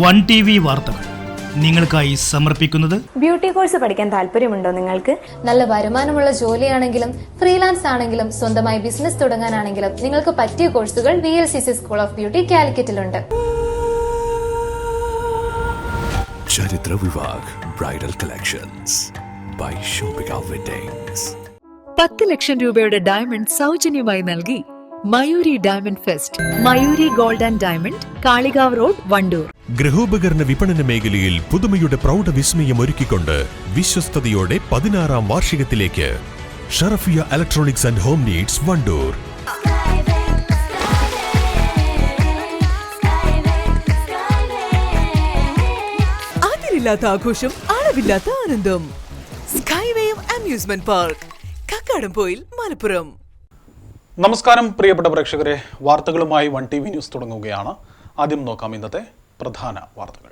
One T V വാർത്തകൾ നിങ്ങൾക്കായി സമർപ്പിക്കുന്നത് ബ്യൂട്ടി കോഴ്സ് പഠിക്കാൻ താല്പര്യമുണ്ടോ നിങ്ങൾക്ക്? നല്ല വരുമാനമുള്ള ജോലിയാണെങ്കിലും ഫ്രീലാൻസ് ആണെങ്കിലും സ്വന്തമായി ബിസിനസ് തുടങ്ങാനാണെങ്കിലും നിങ്ങൾക്ക് പറ്റിയ കോഴ്സുകൾ V L C C school of beauty കാലിക്കറ്റിലുണ്ട്. Charithra Vivah bridal collections by shopping weddings. പത്ത് ലക്ഷം രൂപയുടെ ഡയമണ്ട് സൗജന്യമായി നൽകി Mayuri diamond fest Mayuri gold and diamond Kalikavu road Vandoor. ഗൃഹോപകരണ വിപണന മേഖലയിൽ പുതുമയുടെ പ്രൗഢ വിസ്മയം ഒരുക്കിക്കൊണ്ട് വിശ്വസ്തയോടെ പതിനാറാം വാർഷികത്തിലേക്ക്. Sharafiya electronics and home needs Vandoor. അതിരില്ലാത്ത ആഘോഷം അളവില്ലാത്ത ആനന്ദം. Skywave amusement park Kakkadampoyil Malappuram. നമസ്കാരം പ്രിയപ്പെട്ട പ്രേക്ഷകരെ. വാർത്തകളുമായി വൺ ടി വി ന്യൂസ് തുടങ്ങുകയാണ്. ആദ്യം നോക്കാം ഇന്നത്തെ പ്രധാന വാർത്തകൾ.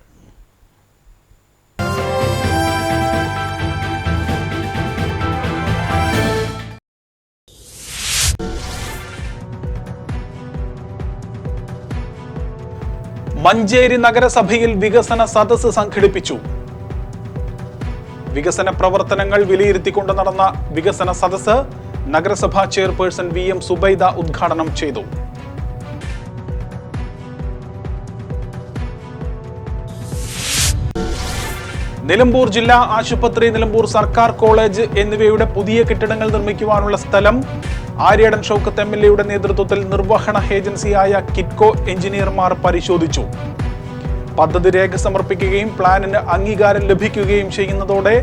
മഞ്ചേരി നഗരസഭയിൽ വികസന സദസ്സ് സംഘടിപ്പിച്ചു. വികസന പ്രവർത്തനങ്ങൾ വിലയിരുത്തിക്കൊണ്ട് നടന്ന വികസന സദസ്സ് നഗരസഭാ ചെയർപേഴ്സൺ വി എം സുബൈദ ഉദ്ഘാടനം ചെയ്തു. നിലമ്പൂർ ജില്ലാ ആശുപത്രി നിലമ്പൂർ സർക്കാർ കോളേജ് എന്നിവയുടെ പുതിയ കെട്ടിടങ്ങൾ നിർമ്മിക്കുവാനുള്ള സ്ഥലം ആര്യടൻ ഷൗക്കത്ത് എം എൽ എയുടെ നേതൃത്വത്തിൽ നിർവഹണ ഏജൻസിയായ കിറ്റ്കോ എഞ്ചിനീയർമാർ പരിശോധിച്ചു. പദ്ധതി രേഖ സമർപ്പിക്കുകയും പ്ലാനിന് അംഗീകാരം ലഭിക്കുകയും ചെയ്യുന്നതോടെ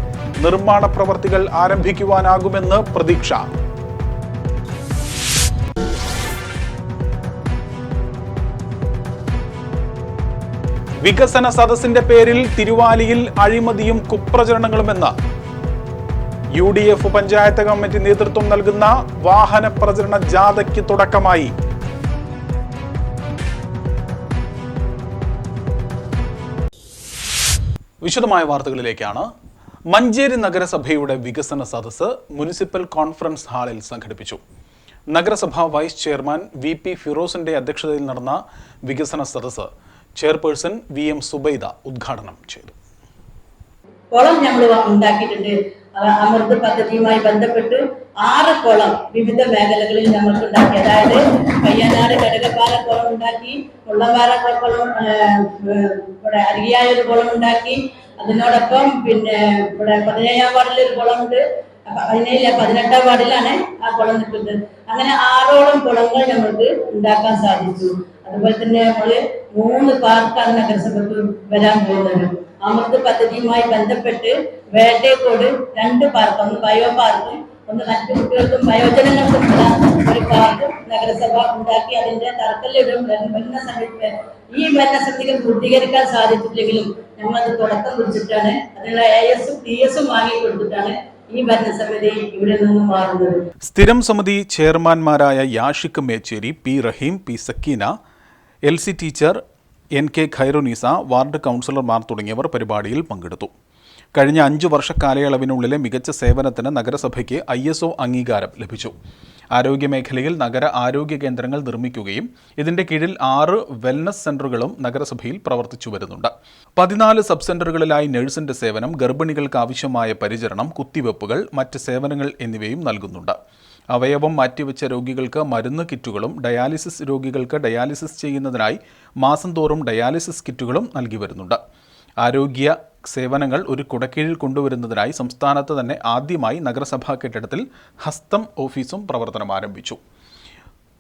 നിർമ്മാണ പ്രവർത്തികൾ ആരംഭിക്കുവാനാകുമെന്ന് പ്രതീക്ഷ. വികസന സദസ്സിന്റെ പേരിൽ തിരുവാലിയിൽ അഴിമതിയും കുപ്രചരണങ്ങളുമെന്ന് U D F panchayat committee നേതൃത്വം നൽകുന്ന വാഹന പ്രചരണ ജാഥയ്ക്ക് തുടക്കമായി. വിശദമായ വാർത്തകളിലേക്കാണ്. മഞ്ചേരി നഗരസഭയുടെ വികസന സദസ്സ് മുനിസിപ്പൽ കോൺഫറൻസ് ഹാളിൽ സംഘടിപ്പിച്ചു. നഗരസഭാ വൈസ് ചെയർമാൻ വി പി ഫിറോസിന്റെ അധ്യക്ഷതയിൽ നടന്ന വികസന സദസ്സ് ചെയർപേഴ്സൺ വി എം സുബൈദ ഉദ്ഘാടനം ചെയ്തു. കുളം ഞങ്ങൾ ഉണ്ടാക്കിയിട്ടുണ്ട്. അ- അമൃത് പദ്ധതിയുമായി ബന്ധപ്പെട്ട് ആറ് കുളം വിവിധ മേഖലകളിൽ ഞങ്ങൾക്ക് ഉണ്ടാക്കി. അതായത് പയ്യനാട് കടകപ്പാറ കുളം ഉണ്ടാക്കി മുള്ളമ്പാറ കുളം ആ, ഏർ, ഇവിടെ അരിയായ ഒരു കുളം ഉണ്ടാക്കി. അതിനോടൊപ്പം പിന്നെ ഇവിടെ പതിനേഴാം വാർഡിൽ ഒരു കുളമുണ്ട്. അപ്പൊ പതിനേഴില്ല പതിനെട്ടാം വാർഡിലാണ് ആ കുളം നിൽക്കുന്നത്. അങ്ങനെ ആറോളം കുളങ്ങൾ ഞങ്ങൾക്ക് ഉണ്ടാക്കാൻ സാധിച്ചു. അതുപോലെ തന്നെ നമ്മൾ മൂന്ന് പാർക്കാണ് നഗരസഭയ്ക്ക് വരാൻ പോകുന്നത്. അമൃത് പദ്ധതിയുമായി ബന്ധപ്പെട്ട് വേട്ടയക്കോട് രണ്ട് പാർക്ക് ഒന്ന് ബയോ പാർക്ക് ഒന്ന് മറ്റു കുട്ടികൾക്കും വയോജനങ്ങൾക്കും ഒരു പാർക്ക് നഗരസഭ ഉണ്ടാക്കി അതിന്റെ തറക്കല്ലിടും വരുന്ന സമയത്ത് ഈ ഭരണസമിതികൾ പൂർത്തീകരിക്കാൻ സാധിച്ചിട്ടില്ലെങ്കിലും ഞങ്ങളത് തുടക്കം കുറിച്ചിട്ടാണ്. അതിനുള്ള എ എസും പി എസും വാങ്ങി കൊടുത്തിട്ടാണ് ഈ ഭരണസമിതി സ്ഥിരം സമിതി ചെയർമാൻമാരായ Yashik Mechery P Rahim P Sakkeena L C teacher N K Khairunnisa ward കൗൺസിലർമാർ തുടങ്ങിയവർ പരിപാടിയിൽ പങ്കെടുത്തു. കഴിഞ്ഞ അഞ്ചു വർഷ കാലയളവിനുള്ളിലെ മികച്ച സേവനത്തിന് നഗരസഭയ്ക്ക് ഐ അംഗീകാരം ലഭിച്ചു. ആരോഗ്യമേഖലയിൽ നഗര ആരോഗ്യ കേന്ദ്രങ്ങൾ നിർമ്മിക്കുകയും ഇതിന്റെ കീഴിൽ ആറ് വെൽനസ് സെന്ററുകളും നഗരസഭയിൽ പ്രവർത്തിച്ചു വരുന്നുണ്ട്. പതിനാല് സബ് സെന്ററുകളിലായി നഴ്സിന്റെ സേവനം ഗർഭിണികൾക്ക് ആവശ്യമായ പരിചരണം കുത്തിവെപ്പുകൾ മറ്റ് സേവനങ്ങൾ എന്നിവയും നൽകുന്നുണ്ട്. അവയവം മാറ്റിവെച്ച രോഗികൾക്ക് മരുന്ന് കിറ്റുകളും ഡയാലിസിസ് രോഗികൾക്ക് ഡയാലിസിസ് ചെയ്യുന്നതിനായി മാസം തോറും ഡയാലിസിസ് കിറ്റുകളും നൽകി വരുന്നുണ്ട്. ആരോഗ്യ സേവനങ്ങൾ ഒരു കുടക്കീഴിൽ കൊണ്ടുവരുന്നതിനായി സംസ്ഥാനത്ത് തന്നെ ആദ്യമായി നഗരസഭാ കെട്ടിടത്തിൽ ഹസ്തം ഓഫീസും പ്രവർത്തനം ആരംഭിച്ചു.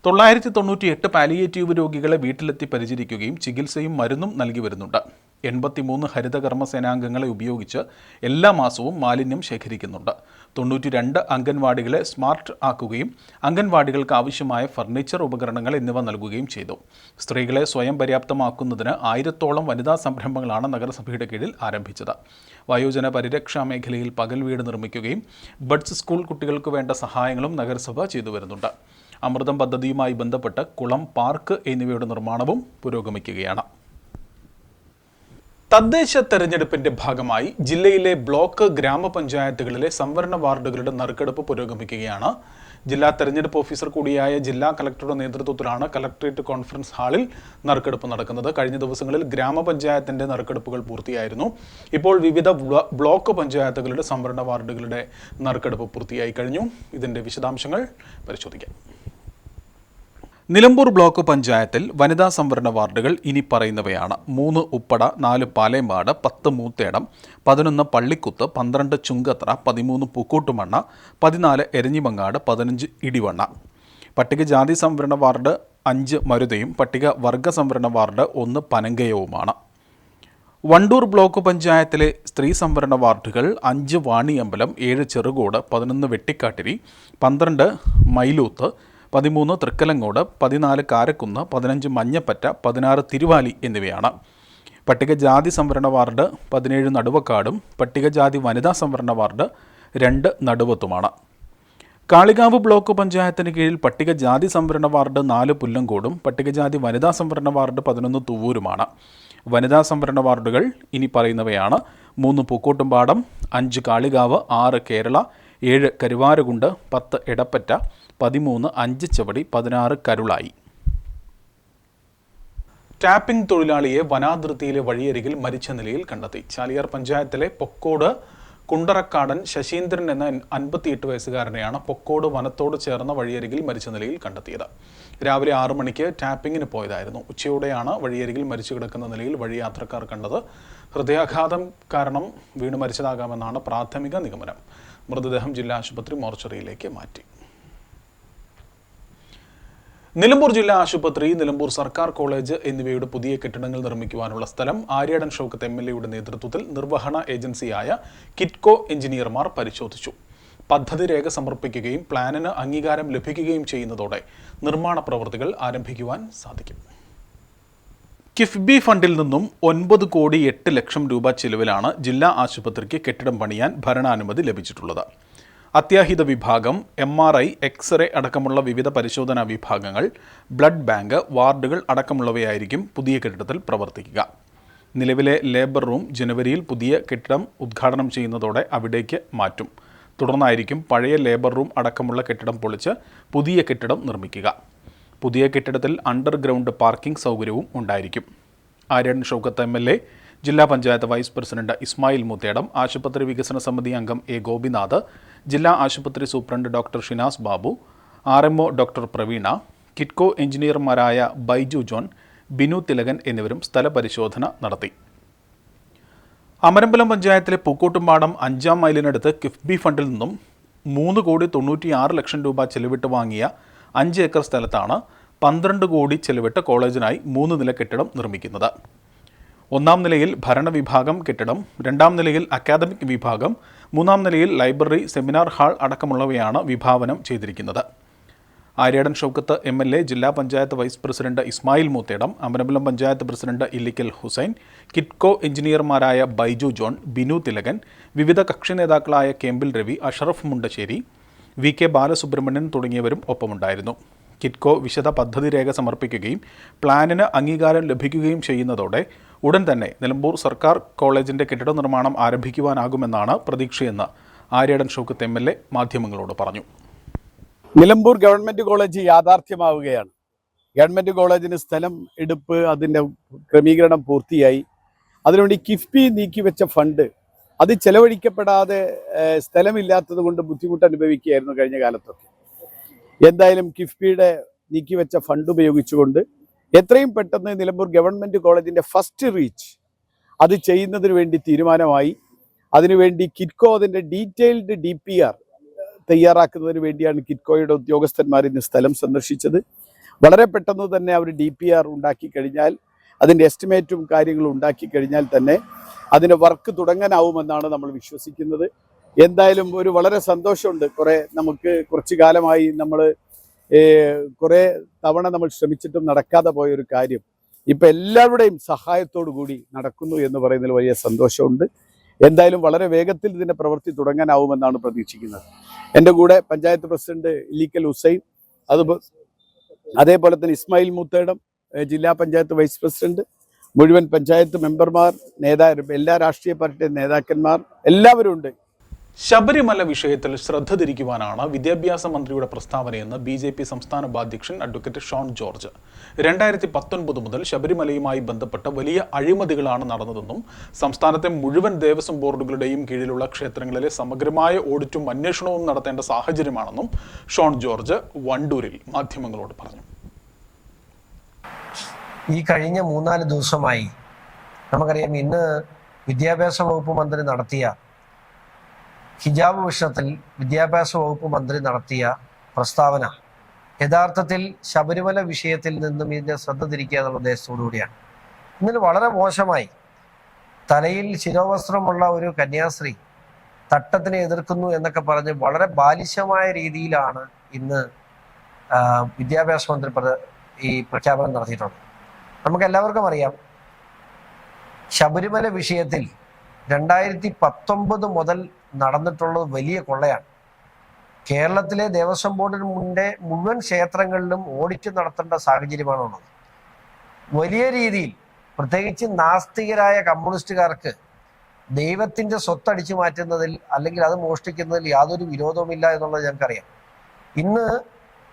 തൊള്ളായിരത്തി തൊണ്ണൂറ്റി എട്ട് പാലിയേറ്റീവ് രോഗികളെ വീട്ടിലെത്തി പരിചരിക്കുകയും ചികിത്സയും മരുന്നും നൽകി വരുന്നുണ്ട്. എൺപത്തിമൂന്ന് ഹരിതകർമ്മ സേനാംഗങ്ങളെ ഉപയോഗിച്ച് എല്ലാ മാസവും മാലിന്യം ശേഖരിക്കുന്നുണ്ട്. തൊണ്ണൂറ്റി രണ്ട് അംഗൻവാടികളെ സ്മാർട്ട് ആക്കുകയും അംഗൻവാടികൾക്ക് ആവശ്യമായ ഫർണിച്ചർ ഉപകരണങ്ങൾ എന്നിവ നൽകുകയും ചെയ്തു. സ്ത്രീകളെ സ്വയം പര്യാപ്തമാക്കുന്നതിന് ആയിരത്തോളം വനിതാ സംരംഭങ്ങളാണ് നഗരസഭയുടെ കീഴിൽ ആരംഭിച്ചത്. വയോജന പരിരക്ഷാ മേഖലയിൽ പകൽ വീട് നിർമ്മിക്കുകയും ബഡ്സ് സ്കൂൾ കുട്ടികൾക്ക് വേണ്ട സഹായങ്ങളും നഗരസഭ ചെയ്തു വരുന്നുണ്ട്. അമൃതം പദ്ധതിയുമായി ബന്ധപ്പെട്ട് കുളം പാർക്ക് എന്നിവയുടെ നിർമ്മാണവും പുരോഗമിക്കുകയാണ്. തദ്ദേശ തെരഞ്ഞെടുപ്പിന്റെ ഭാഗമായി ജില്ലയിലെ ബ്ലോക്ക് ഗ്രാമപഞ്ചായത്തുകളിലെ സംവരണ വാർഡുകളുടെ നറുക്കെടുപ്പ് പുരോഗമിക്കുകയാണ്. ജില്ലാ തെരഞ്ഞെടുപ്പ് ഓഫീസർ കൂടിയായ ജില്ലാ കലക്ടറുടെ നേതൃത്വത്തിലാണ് കലക്ട്രേറ്റ് കോൺഫറൻസ് ഹാളിൽ നറുക്കെടുപ്പ് നടക്കുന്നത്. കഴിഞ്ഞ ദിവസങ്ങളിൽ ഗ്രാമപഞ്ചായത്തിന്റെ നറുക്കെടുപ്പുകൾ പൂർത്തിയായിരുന്നു. ഇപ്പോൾ വിവിധ ബ്ലോക്ക് പഞ്ചായത്തുകളുടെ സംവരണ വാർഡുകളുടെ നറുക്കെടുപ്പ് പൂർത്തിയായി കഴിഞ്ഞു. ഇതിന്റെ വിശദാംശങ്ങൾ പരിശോധിക്കാം. നിലമ്പൂർ ബ്ലോക്ക് പഞ്ചായത്തിൽ വനിതാ സംവരണ വാർഡുകൾ ഇനി പറയുന്നവയാണ്. മൂന്ന് ഉപ്പട നാല് പാലേമ്പാട് പത്ത് മൂത്തേടം പതിനൊന്ന് പള്ളിക്കുത്ത് പന്ത്രണ്ട് ചുങ്കത്ര പതിമൂന്ന് പൂക്കോട്ടുമണ്ണ പതിനാല് എരഞ്ഞിമങ്ങാട് പതിനഞ്ച് ഇടിവണ്ണ. പട്ടികജാതി സംവരണ വാർഡ് അഞ്ച് മരുതയും പട്ടിക വർഗ സംവരണ വാർഡ് ഒന്ന് പനങ്കയവുമാണ്. വണ്ടൂർ ബ്ലോക്ക് പഞ്ചായത്തിലെ സ്ത്രീ സംവരണ വാർഡുകൾ അഞ്ച് വാണിയമ്പലം ഏഴ് ചെറുകോട് പതിനൊന്ന് വെട്ടിക്കാട്ടിരി പന്ത്രണ്ട് മൈലൂത്ത് പതിമൂന്ന് തൃക്കലങ്ങോട് പതിനാല് കാരക്കുന്ന് പതിനഞ്ച് മഞ്ഞപ്പറ്റ പതിനാറ് തിരുവാലി എന്നിവയാണ്. പട്ടികജാതി സംവരണ വാർഡ് പതിനേഴ് നടുവക്കാടും പട്ടികജാതി വനിതാ സംവരണ വാർഡ് രണ്ട് നടുവത്തുമാണ്. കാളികാവ് ബ്ലോക്ക് പഞ്ചായത്തിന് കീഴിൽ പട്ടികജാതി സംവരണ വാർഡ് നാല് പുല്ലങ്കോടും പട്ടികജാതി വനിതാ സംവരണ വാർഡ് പതിനൊന്ന് തുവൂരുമാണ്. വനിതാ സംവരണ വാർഡുകൾ ഇനി പറയുന്നവയാണ്. മൂന്ന് പൂക്കോട്ടുംപാടം അഞ്ച് കാളികാവ് ആറ് കേരള ഏഴ് കരുവാരകുണ്ട് പത്ത് എടപ്പറ്റ പതിമൂന്ന് അഞ്ച് ചവടി പതിനാറ് കരുളായി. ടാപ്പിംഗ് തൊഴിലാളിയെ വനാതിർത്തിയിലെ വഴിയരികിൽ മരിച്ച നിലയിൽ കണ്ടെത്തി. ചാലിയാർ പഞ്ചായത്തിലെ പൊക്കോട് കുണ്ടറക്കാടൻ ശശീന്ദ്രൻ എന്ന അൻപത്തിയെട്ട് വയസ്സുകാരനെയാണ് പൊക്കോട് വനത്തോട് ചേർന്ന വഴിയരികിൽ മരിച്ച നിലയിൽ കണ്ടെത്തിയത്. രാവിലെ ആറു മണിക്ക് ടാപ്പിങ്ങിന് പോയതായിരുന്നു. ഉച്ചയോടെയാണ് വഴിയരികിൽ മരിച്ചു കിടക്കുന്ന നിലയിൽ വഴിയാത്രക്കാർ കണ്ടത്. ഹൃദയാഘാതം കാരണം വീണ് മരിച്ചതാകാമെന്നാണ് പ്രാഥമിക നിഗമനം. മൃതദേഹം ജില്ലാ ആശുപത്രി മോർച്ചറിയിലേക്ക് മാറ്റി. നിലമ്പൂർ ജില്ലാ ആശുപത്രി നിലമ്പൂർ സർക്കാർ കോളേജ് എന്നിവയുടെ പുതിയ കെട്ടിടങ്ങൾ നിർമ്മിക്കുവാനുള്ള സ്ഥലം ആര്യാടൻ ഷൗക്കത്ത് എം എൽ എയുടെ നേതൃത്വത്തിൽ നിർവഹണ ഏജൻസിയായ കിറ്റ്കോ എഞ്ചിനീയർമാർ പരിശോധിച്ചു. പദ്ധതി രേഖ സമർപ്പിക്കുകയും പ്ലാനിന് അംഗീകാരം ലഭിക്കുകയും ചെയ്യുന്നതോടെ നിർമ്മാണ പ്രവൃത്തികൾ ആരംഭിക്കുവാൻ സാധിക്കും. കിഫ്ബി ഫണ്ടിൽ നിന്നും ഒൻപത് കോടി എട്ട് ലക്ഷം രൂപ ചിലവിലാണ് ജില്ലാ ആശുപത്രിക്ക് കെട്ടിടം പണിയാൻ ഭരണാനുമതി ലഭിച്ചിട്ടുള്ളത്. അത്യാഹിത വിഭാഗം എം ആർ ഐ എക്സ്റേ അടക്കമുള്ള വിവിധ പരിശോധനാ വിഭാഗങ്ങൾ ബ്ലഡ് ബാങ്ക് വാർഡുകൾ അടക്കമുള്ളവയായിരിക്കും പുതിയ കെട്ടിടത്തിൽ പ്രവർത്തിക്കുക. നിലവിലെ ലേബർ റൂം ജനുവരിയിൽ പുതിയ കെട്ടിടം ഉദ്ഘാടനം ചെയ്യുന്നതോടെ അവിടേക്ക് മാറ്റും. തുടർന്നായിരിക്കും പഴയ ലേബർ റൂം അടക്കമുള്ള കെട്ടിടം പൊളിച്ച് പുതിയ കെട്ടിടം നിർമ്മിക്കുക. പുതിയ കെട്ടിടത്തിൽ അണ്ടർഗ്രൗണ്ട് പാർക്കിംഗ് സൗകര്യവും ഉണ്ടായിരിക്കും. Aryan Shoukath M L A ജില്ലാ പഞ്ചായത്ത് വൈസ് പ്രസിഡന്റ് ഇസ്മായിൽ മുത്തേടം ആശുപത്രി വികസന സമിതി അംഗം എ ഗോപിനാഥ് ജില്ലാ ആശുപത്രി superintendent doctor Shinas Babu R M doctor Praveena Kitco എഞ്ചിനീയർമാരായ Baiju John Binu Thilakan എന്നിവരും സ്ഥലപരിശോധന നടത്തി. അമരമ്പലം പഞ്ചായത്തിലെ പൂക്കോട്ടുംപാടം അഞ്ചാം മൈലിനടുത്ത് കിഫ്ബി ഫണ്ടിൽ നിന്നും മൂന്ന് കോടി തൊണ്ണൂറ്റിയാറ് ലക്ഷം രൂപ ചെലവിട്ട് വാങ്ങിയ അഞ്ച് ഏക്കർ സ്ഥലത്താണ് പന്ത്രണ്ട് കോടി ചെലവിട്ട് കോളേജിനായി മൂന്ന് നില കെട്ടിടം നിർമ്മിക്കുന്നത്. ഒന്നാം നിലയിൽ ഭരണവിഭാഗം കെട്ടിടം രണ്ടാം നിലയിൽ അക്കാദമിക് വിഭാഗം മൂന്നാം നിലയിൽ ലൈബ്രറി സെമിനാർ ഹാൾ അടക്കമുള്ളവയാണ് വിഭാവനം ചെയ്തിരിക്കുന്നത്. Aryadan Shoukath M L A ജില്ലാ panchayat vice president Ismail Moothedam Amarambalam panchayat president Illikkal Hussain Kitco എഞ്ചിനീയർമാരായ Baiju John Binu Thilakan വിവിധ കക്ഷി നേതാക്കളായ കെമ്പിൽ രവി അഷറഫ് മുണ്ടശ്ശേരി വി കെ ബാലസുബ്രഹ്മണ്യൻ തുടങ്ങിയവരും ഒപ്പമുണ്ടായിരുന്നു. കിറ്റ്കോ വിശദ പദ്ധതി രേഖ സമർപ്പിക്കുകയും പ്ലാനിന് അംഗീകാരം ലഭിക്കുകയും ചെയ്യുന്നതോടെ ഉടൻ തന്നെ നിലമ്പൂർ സർക്കാർ കോളേജിന്റെ കെട്ടിട നിർമ്മാണം ആരംഭിക്കുവാനാകുമെന്നാണ് പ്രതീക്ഷയെന്ന് Aryadan Shoukath M L A മാധ്യമങ്ങളോട് പറഞ്ഞു. നിലമ്പൂർ ഗവൺമെന്റ് കോളേജ് യാഥാർത്ഥ്യമാവുകയാണ്. ഗവൺമെന്റ് കോളേജിന് സ്ഥലം എടുപ്പ് അതിന്റെ ക്രമീകരണം പൂർത്തിയായി. അതിനുവേണ്ടി കിഫ്ബി നീക്കിവെച്ച ഫണ്ട് അത് ചെലവഴിക്കപ്പെടാതെ സ്ഥലമില്ലാത്തത് കൊണ്ട് ബുദ്ധിമുട്ട് അനുഭവിക്കുകയായിരുന്നു കഴിഞ്ഞ കാലത്തൊക്കെ. എന്തായാലും കിഫ്ബിയുടെ നീക്കിവെച്ച ഫണ്ട് ഉപയോഗിച്ചുകൊണ്ട് എത്രയും പെട്ടെന്ന് നിലമ്പൂർ ഗവൺമെന്റ് കോളേജിന്റെ ഫസ്റ്റ് റീച്ച് അത് ചെയ്യുന്നതിന് വേണ്ടി തീരുമാനമായി. അതിനുവേണ്ടി കിറ്റ്കോ അതിന്റെ ഡീറ്റെയിൽഡ് ഡി പി ആർ തയ്യാറാക്കുന്നതിന് വേണ്ടിയാണ് കിറ്റ്കോയുടെ ഉദ്യോഗസ്ഥന്മാർ ഇന്ന് സ്ഥലം സന്ദർശിച്ചത്. വളരെ പെട്ടെന്ന് തന്നെ അവർ ഡി പി ആർ ഉണ്ടാക്കി കഴിഞ്ഞാൽ അതിന്റെ എസ്റ്റിമേറ്റും കാര്യങ്ങളും ഉണ്ടാക്കി കഴിഞ്ഞാൽ തന്നെ അതിന്റെ വർക്ക് തുടങ്ങാനാവുമെന്നാണ് നമ്മൾ വിശ്വസിക്കുന്നത്. എന്തായാലും ഒരു വളരെ സന്തോഷമുണ്ട്. കുറേ നമുക്ക് കുറച്ചു കാലമായി നമ്മൾ കുറേ തവണ നമ്മൾ ശ്രമിച്ചിട്ടും നടക്കാതെ പോയ ഒരു കാര്യം. ഇപ്പൊ എല്ലാവരുടെയും സഹായത്തോടു കൂടി നടക്കുന്നു എന്ന് പറയുന്നതിൽ വലിയ സന്തോഷമുണ്ട്. എന്തായാലും വളരെ വേഗത്തിൽ ഇതിന്റെ പ്രവൃത്തി തുടങ്ങാനാവുമെന്നാണ് പ്രതീക്ഷിക്കുന്നത്. എന്റെ കൂടെ പഞ്ചായത്ത് പ്രസിഡന്റ് ഇല്ലിക്കൽ ഹുസൈൻ അത് അതേപോലെ തന്നെ ഇസ്മായിൽ മൂത്തേടം ജില്ലാ പഞ്ചായത്ത് വൈസ് പ്രസിഡന്റ് മുഴുവൻ പഞ്ചായത്ത് മെമ്പർമാർ നേതാ എല്ലാ രാഷ്ട്രീയ പാർട്ടി നേതാക്കന്മാർ എല്ലാവരും ഉണ്ട് ശബരിമല വിഷയത്തിൽ ശ്രദ്ധ തിരിക്കുവാനാണ് വിദ്യാഭ്യാസ മന്ത്രിയുടെ പ്രസ്താവനയെന്ന് ബി ജെ പി സംസ്ഥാന ഉപാധ്യക്ഷൻ അഡ്വക്കേറ്റ് ഷോൺ ജോർജ്. രണ്ടായിരത്തി പത്തൊൻപത് മുതൽ ശബരിമലയുമായി ബന്ധപ്പെട്ട വലിയ അഴിമതികളാണ് നടന്നതെന്നും സംസ്ഥാനത്തെ മുഴുവൻ ദേവസ്വം ബോർഡുകളുടെയും കീഴിലുള്ള ക്ഷേത്രങ്ങളിലെ സമഗ്രമായ ഓഡിറ്റും അന്വേഷണവും നടത്തേണ്ട സാഹചര്യമാണെന്നും ഷോൺ ജോർജ് വണ്ടൂരിൽ മാധ്യമങ്ങളോട് പറഞ്ഞു. ഈ കഴിഞ്ഞ മൂന്നാൽ ദിവസമായി നമുക്കറിയാം ഇന്ന് വിദ്യാഭ്യാസ വകുപ്പ് മന്ത്രി നടത്തിയ ഹിജാബ് വിഷയത്തിൽ വിദ്യാഭ്യാസ വകുപ്പ് മന്ത്രി നടത്തിയ പ്രസ്താവന യഥാർത്ഥത്തിൽ ശബരിമല വിഷയത്തിൽ നിന്നും ഇതിന്റെ ശ്രദ്ധ തിരിക്കുക എന്നുള്ള ഉദ്ദേശത്തോടു കൂടിയാണ് ഇന്നലെ വളരെ മോശമായി തലയിൽ ശിരോവസ്ത്രമുള്ള ഒരു കന്യാസ്ത്രീ തട്ടത്തിനെ എതിർക്കുന്നു എന്നൊക്കെ പറഞ്ഞ് വളരെ ബാലിശമായ രീതിയിലാണ് ഇന്ന് വിദ്യാഭ്യാസ മന്ത്രി ഈ പ്രഖ്യാപനം നടത്തിയിട്ടുള്ളത്. നമുക്ക് എല്ലാവർക്കും അറിയാം ശബരിമല വിഷയത്തിൽ രണ്ടായിരത്തി പത്തൊമ്പത് മുതൽ നടന്നിട്ടുള്ളത് വലിയ കൊള്ളയാണ്. കേരളത്തിലെ ദേവസ്വം ബോർഡിന് മുന്നേ മുഴുവൻ ക്ഷേത്രങ്ങളിലും ഓഡിറ്റ് നടത്തേണ്ട സാഹചര്യമാണുള്ളത്. വലിയ രീതിയിൽ പ്രത്യേകിച്ച് നാസ്തികരായ കമ്മ്യൂണിസ്റ്റുകാർക്ക് ദൈവത്തിന്റെ സ്വത്തടിച്ചു മാറ്റുന്നതിൽ അല്ലെങ്കിൽ അത് മോഷ്ടിക്കുന്നതിൽ യാതൊരു വിരോധവുമില്ല എന്നുള്ളത് ഞങ്ങൾക്കറിയാം. ഇന്ന്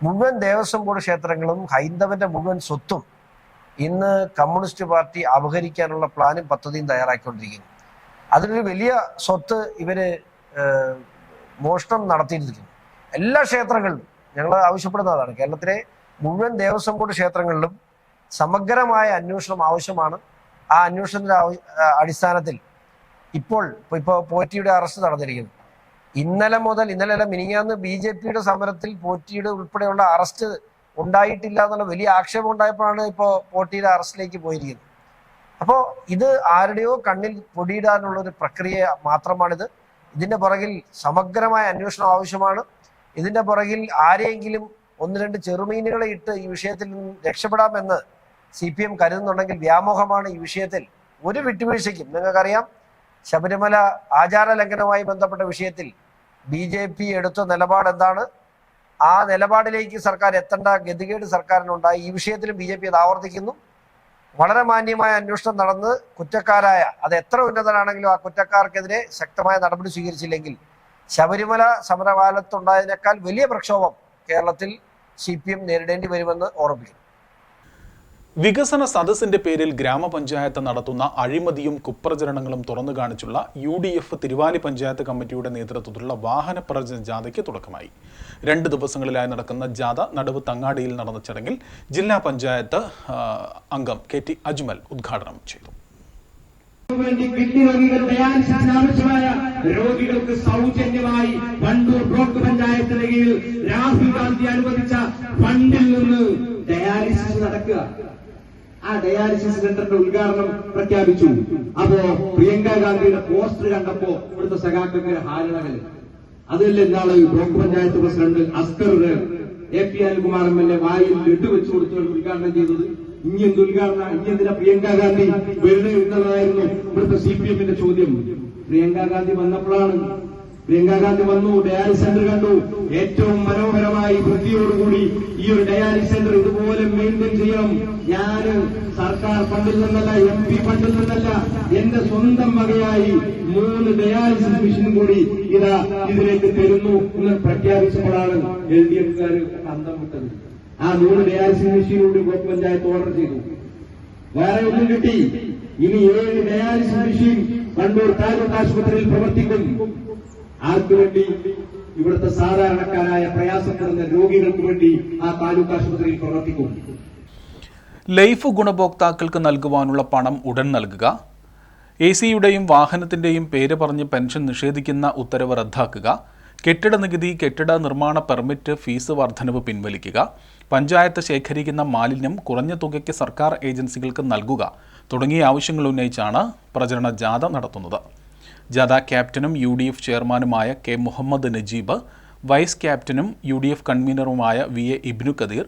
മുഴുവൻ ദേവസ്വം ബോർഡ് ക്ഷേത്രങ്ങളും ഹൈന്ദവന്റെ മുഴുവൻ സ്വത്തും ഇന്ന് കമ്മ്യൂണിസ്റ്റ് പാർട്ടി അപഹരിക്കാനുള്ള പ്ലാനും പദ്ധതിയും തയ്യാറാക്കിക്കൊണ്ടിരിക്കുന്നു. അതിലൊരു വലിയ സ്വത്ത് ഇവർ മോഷണം നടത്തിയിരിക്കുന്നു. എല്ലാ ക്ഷേത്രങ്ങളിലും ഞങ്ങൾ ആവശ്യപ്പെടുന്നതാണ്. കേരളത്തിലെ മുഴുവൻ ദേവസ്വം ബോർഡ് ക്ഷേത്രങ്ങളിലും സമഗ്രമായ അന്വേഷണം ആവശ്യമാണ്. ആ അന്വേഷണത്തിന്റെ അടിസ്ഥാനത്തിൽ ഇപ്പോൾ ഇപ്പോൾ പോറ്റിയുടെ അറസ്റ്റ് നടന്നിരിക്കുന്നു. ഇന്നലെ മുതൽ ഇന്നലെ മിനിങ്ങാന്ന് ബി ജെ പിയുടെ സമരത്തിൽ പോറ്റിയുടെ ഉൾപ്പെടെയുള്ള അറസ്റ്റ് ഉണ്ടായിട്ടില്ല എന്നുള്ള വലിയ ആക്ഷേപം ഉണ്ടായപ്പോഴാണ് ഇപ്പോൾ പോറ്റിയുടെ അറസ്റ്റിലേക്ക് പോയിരിക്കുന്നത്. അപ്പോൾ ഇത് ആരുടെയോ കണ്ണിൽ പൊടിയിടാനുള്ള ഒരു പ്രക്രിയ മാത്രമാണിത്. ഇതിന്റെ പുറകിൽ സമഗ്രമായ അന്വേഷണം ആവശ്യമാണ്. ഇതിന്റെ പുറകിൽ ആരെയെങ്കിലും ഒന്ന് രണ്ട് ചെറുമീനുകളെ ഇട്ട് ഈ വിഷയത്തിൽ നിന്ന് രക്ഷപ്പെടാമെന്ന് സി പി എം കരുതുന്നുണ്ടെങ്കിൽ വ്യാമോഹമാണ് ഈ വിഷയത്തിൽ. ഒരു വിട്ടുവീഴ്ചയ്ക്കും നിങ്ങൾക്കറിയാം ശബരിമല ആചാര ലംഘനവുമായി ബന്ധപ്പെട്ട വിഷയത്തിൽ ബി ജെ പി എടുത്ത നിലപാട് എന്താണ്? ആ നിലപാടിലേക്ക് സർക്കാർ എത്തേണ്ട ഗതികേട് സർക്കാരിനുണ്ടായി. ഈ വിഷയത്തിലും ബി ജെ പി അത് ആവർത്തിക്കുന്നു. വളരെ മാന്യമായ അന്വേഷണം നടന്ന് കുറ്റക്കാരായ അത് എത്ര ഉന്നതനാണെങ്കിലും ആ കുറ്റക്കാർക്കെതിരെ ശക്തമായ നടപടി സ്വീകരിച്ചില്ലെങ്കിൽ ശബരിമല സമരകാലത്തുണ്ടായതിനേക്കാൾ വലിയ പ്രക്ഷോഭം കേരളത്തിൽ സി പി എം നേരിടേണ്ടി വരുമെന്ന് ഓർമ്മിപ്പിക്കുന്നു വികസന സദസ്സിന്റെ പേരിൽ ഗ്രാമപഞ്ചായത്ത് നടത്തുന്ന അഴിമതിയും കുപ്രചരണങ്ങളും തുറന്നു കാണിച്ചുള്ള U D F Thiruvali panchayat കമ്മിറ്റിയുടെ നേതൃത്വത്തിലുള്ള വാഹന പ്രചരണ ജാഥയ്ക്ക് തുടക്കമായി. രണ്ട് ദിവസങ്ങളിലായി നടക്കുന്ന ജാഥ നടുവ് തങ്ങാടിയിൽ നടന്ന ചടങ്ങിൽ ജില്ലാ പഞ്ചായത്ത് അംഗം കെ ടി അജ്മൽ ഉദ്ഘാടനം ചെയ്തു. വേണ്ടി രോഗികൾക്ക് സൗജന്യമായി വണ്ടൂർ ബ്ലോക്ക് പഞ്ചായത്തിന് രാഹുൽ ഗാന്ധി അനുവദിച്ച ഫണ്ടിൽ നിന്ന് ഡയാലിസിസ് നടക്കുക. ആ ഡയാലിസിസ് സെന്ററിന്റെ ഉദ്ഘാടനം പ്രഖ്യാപിച്ചു. അപ്പോ പ്രിയങ്ക ഗാന്ധിയുടെ പോസ്റ്റർ കണ്ടപ്പോ ഇവിടുത്തെ സഖാക്കൾക്ക് ഹാരണകൾ അതല്ലേ എന്താണ് block panchayat president Askar A P Anilkumar M L A വായിൽ ലഡു വെച്ചു കൊടുത്തുകൊണ്ട് ഉദ്ഘാടനം ചെയ്തത്? ഇനി എന്ത് ഉദ്ഘാടനം? ഇനി എന്തിനാ പ്രിയങ്ക ഗാന്ധി വരുന്നത് എന്നുള്ളതായിരുന്നു ഇവിടുത്തെ സി പി എമ്മിന്റെ ചോദ്യം. പ്രിയങ്ക ഗാന്ധി വന്നപ്പോഴാണ് പ്രിയങ്ക ഗാന്ധി വന്നു ഡയാലിസ് സെന്റർ കണ്ടു. ഏറ്റവും മനോഹരമായി വൃത്തിയോടുകൂടി ഈ ഒരു ഡയാലിസ് സെന്റർ ഇതുപോലെ മെയിന്റെയിൻ ചെയ്യണം. ഞാൻ സർക്കാർ ഫണ്ടിൽ നിന്നല്ല എം പി ഫണ്ടിൽ നിന്നല്ല എന്റെ സ്വന്തം വകയായി മൂന്ന് ഡയാലിസിസ് മെഷീൻ കൂടി ഇതാ ഇതിലേക്ക് തരുന്നു എന്ന് പ്രഖ്യാപിച്ചപ്പോഴാണ് എൽ ഡി എഫുകാർ അന്തം വിട്ടത് ആ മൂന്ന് ഡയാലിസിസ് മെഷീൻ കൂടി ബ്ലോക്ക് പഞ്ചായത്ത് ഓർഡർ ചെയ്തു. വേറെ ഒന്നും കിട്ടി. ഇനി ഏഴ് ഡയാലിസിസ് മെഷീൻ കണ്ണൂർ താലൂക്ക് ആശുപത്രിയിൽ പ്രവർത്തിക്കും. ആർക്കു വേണ്ടി? ഇവിടുത്തെ സാധാരണക്കാരായ പ്രയാസപ്പെടുന്ന രോഗികൾക്ക് വേണ്ടി ആ താലൂക്ക് ആശുപത്രിയിൽ പ്രവർത്തിക്കും. ലൈഫ് ഗുണഭോക്താക്കൾക്ക് നൽകുവാനുള്ള പണം ഉടൻ നൽകുക. എ സിയുടെയും വാഹനത്തിന്റെയും പേര് പറഞ്ഞ് പെൻഷൻ നിഷേധിക്കുന്ന ഉത്തരവ് റദ്ദാക്കുക. കെട്ടിട നികുതി കെട്ടിട നിർമ്മാണ പെർമിറ്റ് ഫീസ് വർധനവ് പിൻവലിക്കുക. പഞ്ചായത്ത് ശേഖരിക്കുന്ന മാലിന്യം കുറഞ്ഞ തുകയ്ക്ക് സർക്കാർ ഏജൻസികൾക്ക് നൽകുക തുടങ്ങിയ ആവശ്യങ്ങൾ ഉന്നയിച്ചാണ് പ്രചരണ ജാഥ നടത്തുന്നത്. ജാഥ ക്യാപ്റ്റനും യു ഡി എഫ് ചെയർമാനുമായ കെ മുഹമ്മദ് നജീബ് വൈസ് ക്യാപ്റ്റനും U D F കൺവീനറുമായ V A Ibnu Kadeer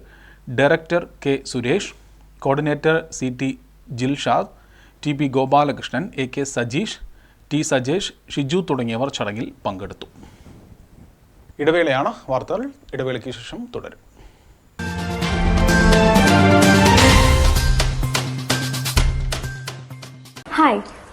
director K Suresh coordinator C T Jilshad T P Gopalakrishnan A K Sajeesh T Sajesh Shiju തുടങ്ങിയവർ ചടങ്ങിൽ പങ്കെടുത്തു. ഇടവേളയാണ് വാർത്തകൾ. ഇടവേളയ്ക്ക് ശേഷം തുടരും. Hi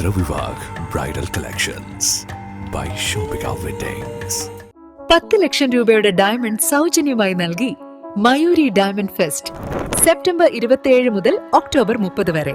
Charithra Vivah bridal collections. By Shoppika weddings പത്ത് ലക്ഷം രൂപയുടെ ഡയമണ്ട് സൗജന്യമായി നൽകി മയൂരി ഡയമണ്ട് ഫെസ്റ്റ് സെപ്റ്റംബർ ഇരുപത്തിയേഴ് മുതൽ ഒക്ടോബർ മുപ്പത് വരെ.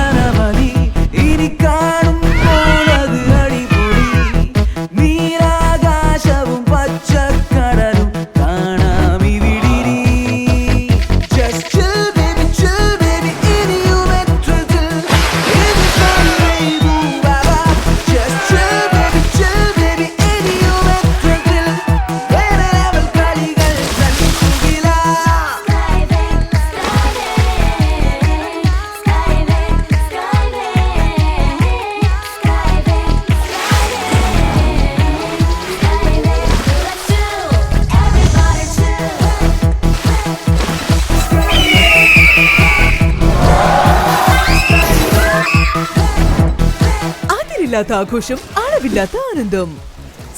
അതിരില്ലാത്ത ആഘോഷം അളവില്ലാത്ത ആനന്ദം.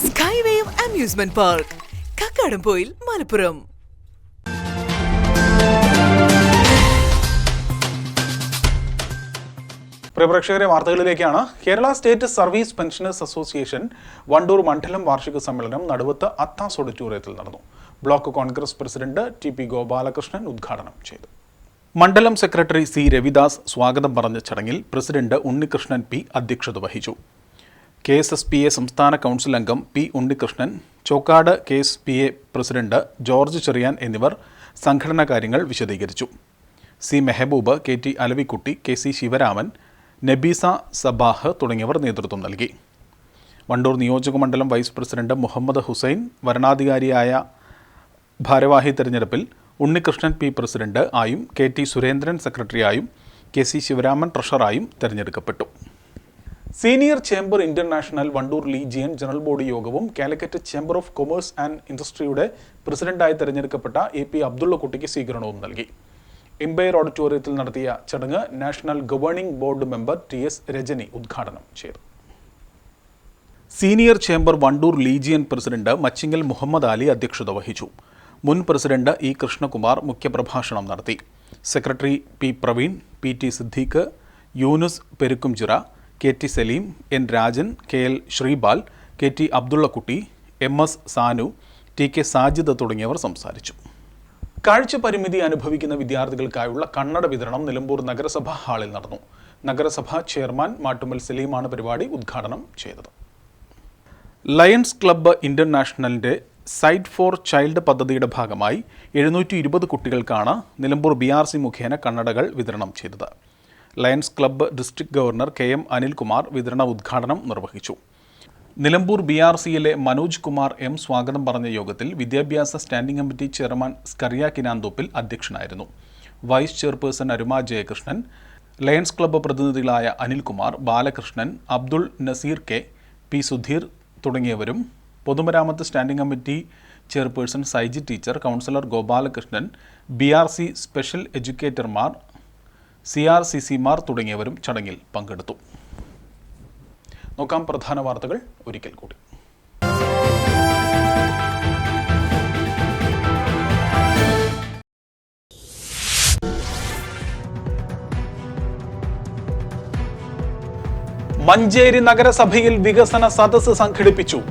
സ്കൈവേയും അമ്യൂസ്മെന്റ് പാർക്ക് കക്കാടംപോയിൽ മലപ്പുറം. പ്രിയപ്രേക്ഷകരെ വാർത്തകളിലേക്കാണ്. Kerala state service pensioners association Vandoor മണ്ഡലം വാർഷിക സമ്മേളനം നടുവത്ത് അത്താസ് ഓഡിറ്റോറിയത്തിൽ നടന്നു. Block Congress president T P Gopalakrishnan ഉദ്ഘാടനം ചെയ്തു. മണ്ഡലം സെക്രട്ടറി സി രവിദാസ് സ്വാഗതം പറഞ്ഞ ചടങ്ങിൽ പ്രസിഡന്റ് ഉണ്ണികൃഷ്ണൻ പി അധ്യക്ഷത വഹിച്ചു. K S S P A സംസ്ഥാന കൗൺസിൽ അംഗം P Unnikrishnan Chokkad K S P A president George Cherian എന്നിവർ സംഘടനാ കാര്യങ്ങൾ വിശദീകരിച്ചു. C Mehaboob K T Alavikutty K C Sivaraman Nabeesa Sabah തുടങ്ങിയവർ നേതൃത്വം നൽകി. വണ്ടൂർ നിയോജകമണ്ഡലം വൈസ് പ്രസിഡന്റ് മുഹമ്മദ് ഹുസൈൻ വരണാധികാരിയായ ഭാരവാഹി തെരഞ്ഞെടുപ്പിൽ ഉണ്ണികൃഷ്ണൻ പി പ്രസിഡന്റ് ആയും കെ ടി സുരേന്ദ്രൻ സെക്രട്ടറിയായും കെ സി ശിവരാമൻ ട്രഷറായും തെരഞ്ഞെടുക്കപ്പെട്ടു. Senior chamber international Vandoor legion general body യോഗവും Calicut chamber of commerce and ഇൻഡസ്ട്രിയുടെ പ്രസിഡന്റായി തെരഞ്ഞെടുക്കപ്പെട്ട എ പി അബ്ദുള്ളക്കുട്ടിക്ക് സ്വീകരണവും നൽകി. എംപയർ ഓഡിറ്റോറിയത്തിൽ നടത്തിയ ചടങ്ങ് national governing board member T S Rajani ഉദ്ഘാടനം ചെയ്തു. Senior chamber Vandoor legion president Machingal Muhammad Ali അധ്യക്ഷത വഹിച്ചു. മുൻ പ്രസിഡന്റ് ഇ കൃഷ്ണകുമാർ മുഖ്യപ്രഭാഷണം നടത്തി. Secretary P Praveen P T Siddique Yunus Perukkumchira K T Saleem N Rajan K L Sreebal K T Abdullakutty M S Sanu T K Sajid തുടങ്ങിയവർ സംസാരിച്ചു. കാഴ്ച പരിമിതി അനുഭവിക്കുന്ന വിദ്യാർത്ഥികൾക്കായുള്ള കണ്ണട വിതരണം നിലമ്പൂർ നഗരസഭ ഹാളിൽ നടന്നു. നഗരസഭ ചെയർമാൻ മാട്ടുമൽ സലീമാണ് പരിപാടി ഉദ്ഘാടനം ചെയ്തത്. ലയൺസ് ക്ലബ്ബ് ഇന്റർനാഷണലിന്റെ സൈറ്റ് ഫോർ ചൈൽഡ് പദ്ധതിയുടെ ഭാഗമായി എഴുന്നൂറ്റി ഇരുപത് കുട്ടികൾക്കാണ് നിലമ്പൂർ ബി ആർ സി മുഖേന കണ്ണടകൾ വിതരണം ചെയ്തത്. Lions club district governor K M Anilkumar വിതരണ ഉദ്ഘാടനം നിർവഹിച്ചു. നിലമ്പൂർ ബി ആർ സിയിലെ മനോജ് കുമാർ എം സ്വാഗതം പറഞ്ഞ യോഗത്തിൽ വിദ്യാഭ്യാസ standing committee chairman Scaria Kinanthoppil അധ്യക്ഷനായിരുന്നു. Vice chairperson Aruma Jayakrishnan lions club പ്രതിനിധികളായ Anilkumar Balakrishnan Abdul Nazeer K P Sudheer തുടങ്ങിയവരും പൊതുമരാമത്ത് standing committee chairperson Saiji teacher councillor Gopalakrishnan B R C special എഡ്യൂക്കേറ്റർമാർ C R C സിമാർ തുടങ്ങിയവരും ചടങ്ങിൽ പങ്കെടുത്തു. നോക്കാം പ്രധാന വാർത്തകൾ ഒരിക്കൽ കൂടി. മഞ്ചേരി നഗരസഭയിൽ വികസന സദസ്സ് സംഘടിപ്പിച്ചു.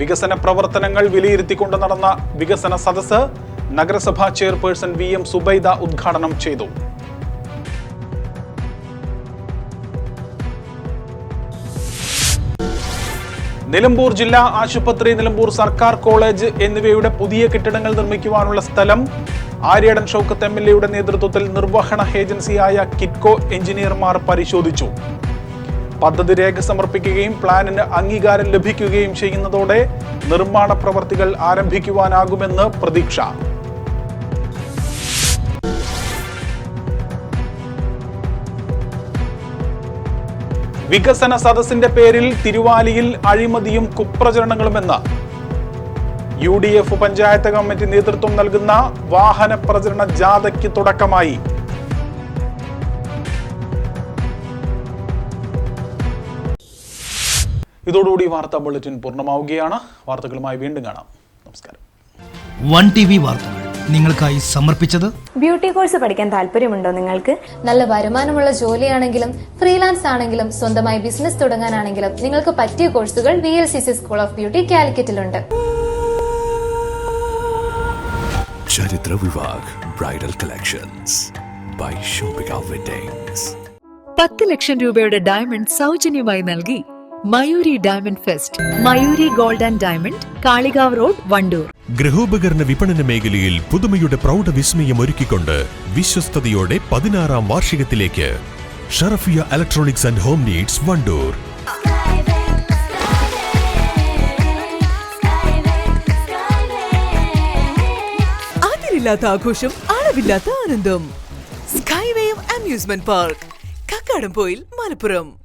വികസന പ്രവർത്തനങ്ങൾ വിലയിരുത്തിക്കൊണ്ട് നടന്ന വികസന സദസ്സ് നഗരസഭാ ചെയർപേഴ്സൺ വി എം സുബൈദ ഉദ്ഘാടനം ചെയ്തു. നിലമ്പൂർ ജില്ലാ ആശുപത്രി നിലമ്പൂർ സർക്കാർ കോളേജ് എന്നിവയുടെ പുതിയ കെട്ടിടങ്ങൾ നിർമ്മിക്കുവാനുള്ള സ്ഥലം ആര്യടൻ ഷൗക്കത്ത് എം എൽ എയുടെ നേതൃത്വത്തിൽ നിർവഹണ ഏജൻസിയായ കിറ്റ്കോ എഞ്ചിനീയർമാർ പരിശോധിച്ചു. പദ്ധതി രേഖ സമർപ്പിക്കുകയും പ്ലാനിന് അംഗീകാരം ലഭിക്കുകയും ചെയ്യുന്നതോടെ നിർമ്മാണ പ്രവർത്തികൾ ആരംഭിക്കുവാനാകുമെന്ന് പ്രതീക്ഷ. വികസന സദസ്സിന്റെ പേരിൽ തിരുവാലിയിൽ അഴിമതിയും കുപ്രചരണങ്ങളുമെന്ന് U D F panchayat committee നേതൃത്വം നൽകുന്ന വാഹന പ്രചരണ ജാഥയ്ക്ക് തുടക്കമായി. ഇതോടുകൂടി വാർത്താ ബുള്ളറ്റിൻ പൂർണമാവുകയാണ്. വാർത്തകളുമായി വീണ്ടും കാണാം. നമസ്കാരം. വൺ ടി വി വാർത്തകൾ. നിങ്ങൾക്കായി സമർപ്പിച്ചത്? ബ്യൂട്ടി കോഴ്സ് പഠിക്കാൻ താല്പര്യമുണ്ടോ നിങ്ങൾക്ക്? നല്ല വരുമാനമുള്ള ജോലിയാണെങ്കിലും ഫ്രീലാൻസ് ആണെങ്കിലും സ്വന്തമായി ബിസിനസ് തുടങ്ങാനാണെങ്കിലും നിങ്ങൾക്ക് പറ്റിയ കോഴ്സുകൾ V L C C school of beauty കാലിക്കറ്റിലുണ്ട്. ചരിത്ര വിഭാഗ് ബ്രൈഡൽ കളക്ഷൻസ് ബൈ ഷോപ്പിംഗ് പത്ത് ലക്ഷം രൂപയുടെ ഡയമണ്ട് സൗജന്യമായി നൽകി Mayuri diamond fest Mayuri gold and diamond Kalikavu road Vandoor. ഗൃഹോപകരണ വിപണന മേഖലയിൽ പുതുമയുടെ പ്രൗഢ വിസ്മയം ഒരുക്കിക്കൊണ്ട് വിശ്വസ്തയോടെ പതിനാറാം വാർഷികത്തിലേക്ക്. Sharafiya electronics and home needs Vandoor. അതിരില്ലാത്ത ആഘോഷം അളവില്ലാത്ത ആനന്ദം. Skywave amusement park Kakkadampoyil Malappuram.